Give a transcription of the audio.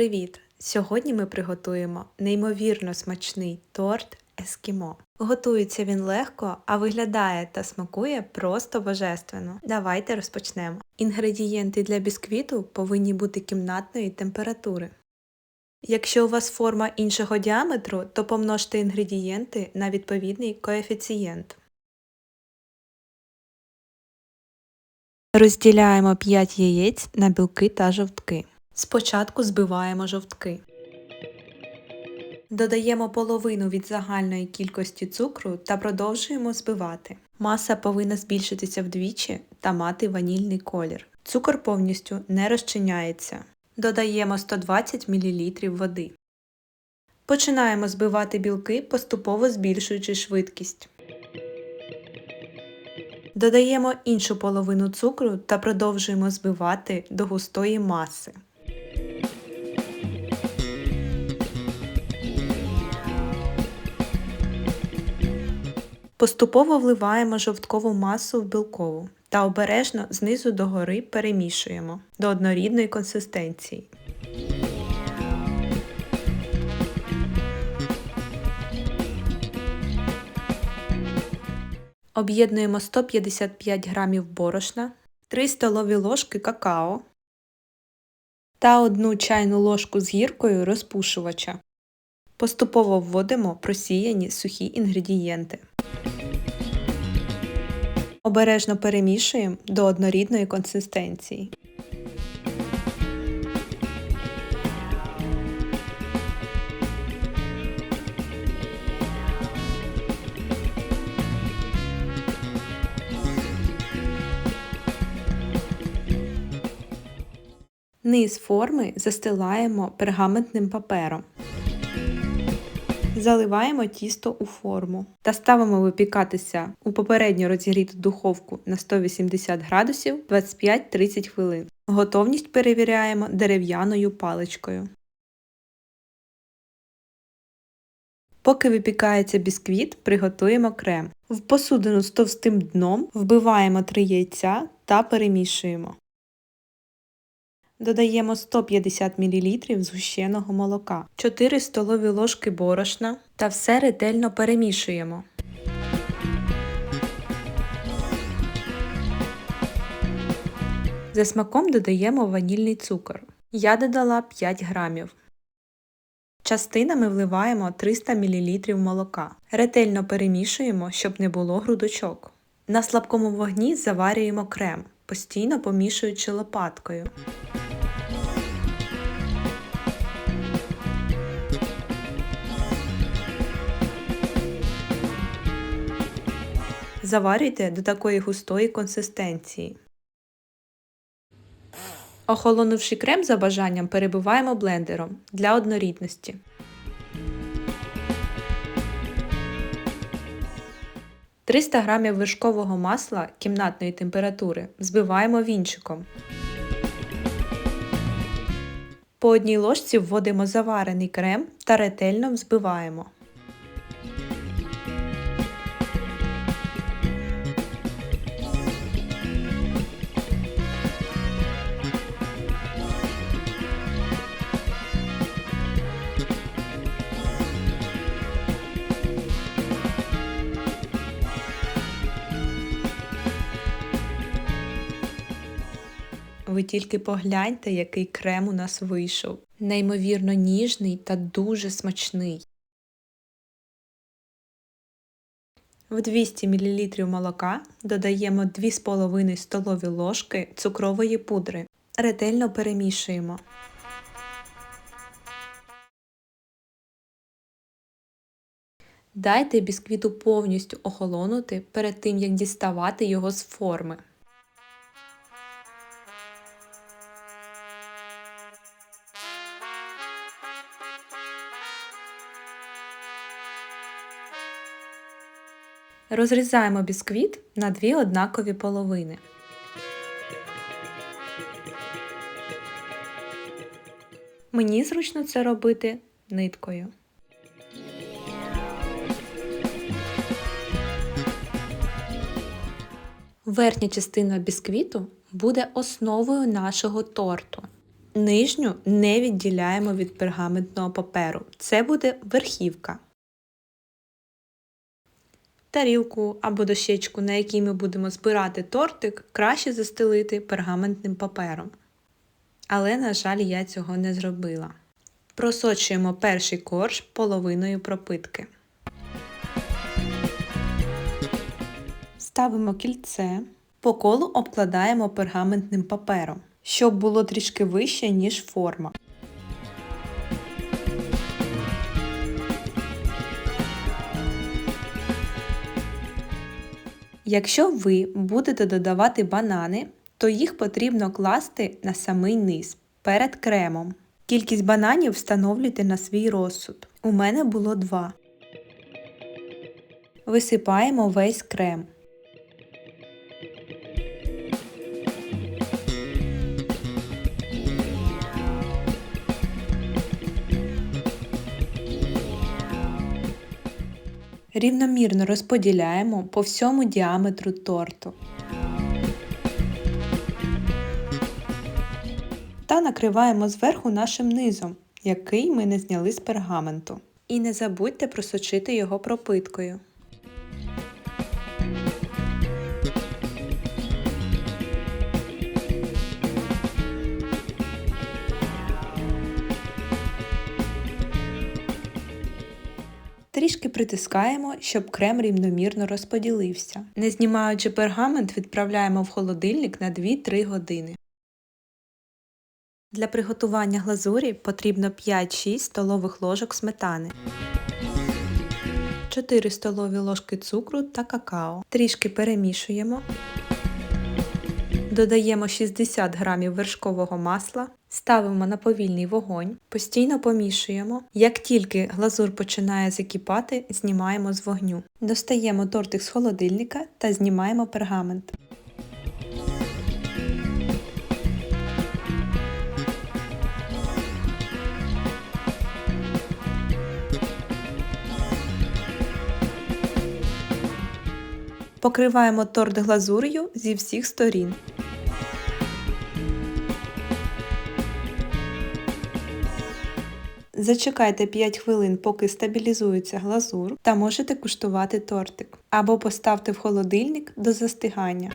привіт! Сьогодні ми приготуємо неймовірно смачний торт Ескімо. Готується він легко, а виглядає та смакує просто божественно. Давайте розпочнемо. Інгредієнти для бісквіту повинні бути кімнатної температури. Якщо у вас форма іншого діаметру, то помножте інгредієнти на відповідний коефіцієнт. Розділяємо 5 яєць на білки та жовтки. Спочатку збиваємо жовтки. Додаємо половину від загальної кількості цукру та продовжуємо збивати. Маса повинна збільшитися вдвічі та мати ванільний колір. Цукор повністю не розчиняється. Додаємо 120 мл води. Починаємо збивати білки, поступово збільшуючи швидкість. Додаємо іншу половину цукру та продовжуємо збивати до густої маси. Поступово вливаємо жовткову масу в білкову та обережно знизу до гори перемішуємо до однорідної консистенції. Об'єднуємо 155 г борошна, 3 столові ложки какао та 1 чайну ложку з гіркою розпушувача. Поступово вводимо просіяні сухі інгредієнти. Обережно перемішуємо до однорідної консистенції. Низ форми застилаємо пергаментним папером. Заливаємо тісто у форму та ставимо випікатися у попередньо розігріту духовку на 180 градусів 25-30 хвилин. Готовність перевіряємо дерев'яною паличкою. Поки випікається бісквіт, приготуємо крем. В посудину з товстим дном вбиваємо 3 яйця та перемішуємо. Додаємо 150 мл згущеного молока, 4 столові ложки борошна та все ретельно перемішуємо. За смаком додаємо ванільний цукор. Я додала 5 грамів. Частинами вливаємо 300 мл молока. Ретельно перемішуємо, щоб не було грудочок. На слабкому вогні заварюємо крем, постійно помішуючи лопаткою. Заварюйте до такої густої консистенції. Охолонувши крем за бажанням, перебиваємо блендером для однорідності. Триста грамів вершкового масла кімнатної температури збиваємо вінчиком. По одній ложці вводимо заварений крем та ретельно взбиваємо. Ви тільки погляньте, який крем у нас вийшов. Неймовірно ніжний та дуже смачний. В 200 мл молока додаємо 2,5 столові ложки цукрової пудри. Ретельно перемішуємо. Дайте бісквіту повністю охолонути перед тим, як діставати його з форми. Розрізаємо бісквіт на дві однакові половини. Мені зручно це робити ниткою. Верхня частина бісквіту буде основою нашого торту. Нижню не відділяємо від пергаментного паперу. Це буде верхівка. Тарілку або дощечку, на якій ми будемо збирати тортик, краще застелити пергаментним папером. Але, на жаль, я цього не зробила. Просочуємо перший корж половиною пропитки. Ставимо кільце, по колу обкладаємо пергаментним папером, щоб було трішки вище, ніж форма. Якщо ви будете додавати банани, то їх потрібно класти на самий низ перед кремом. Кількість бананів встановлюйте на свій розсуд. У мене було два. Висипаємо весь крем. Рівномірно розподіляємо по всьому діаметру торту. Та накриваємо зверху нашим низом, який ми не зняли з пергаменту. І не забудьте просочити його пропиткою. Трішки притискаємо, щоб крем рівномірно розподілився. Не знімаючи пергамент, відправляємо в холодильник на 2-3 години. Для приготування глазурі потрібно 5-6 столових ложок сметани, 4 столові ложки цукру та какао. Трішки перемішуємо. Додаємо 60 г вершкового масла, ставимо на повільний вогонь, постійно помішуємо. Як тільки глазур починає закипати, знімаємо з вогню. Достаємо тортик з холодильника та знімаємо пергамент. Покриваємо торт глазур'ю зі всіх сторін. Зачекайте 5 хвилин, поки стабілізується глазур, та можете куштувати тортик. Або поставте в холодильник до застигання.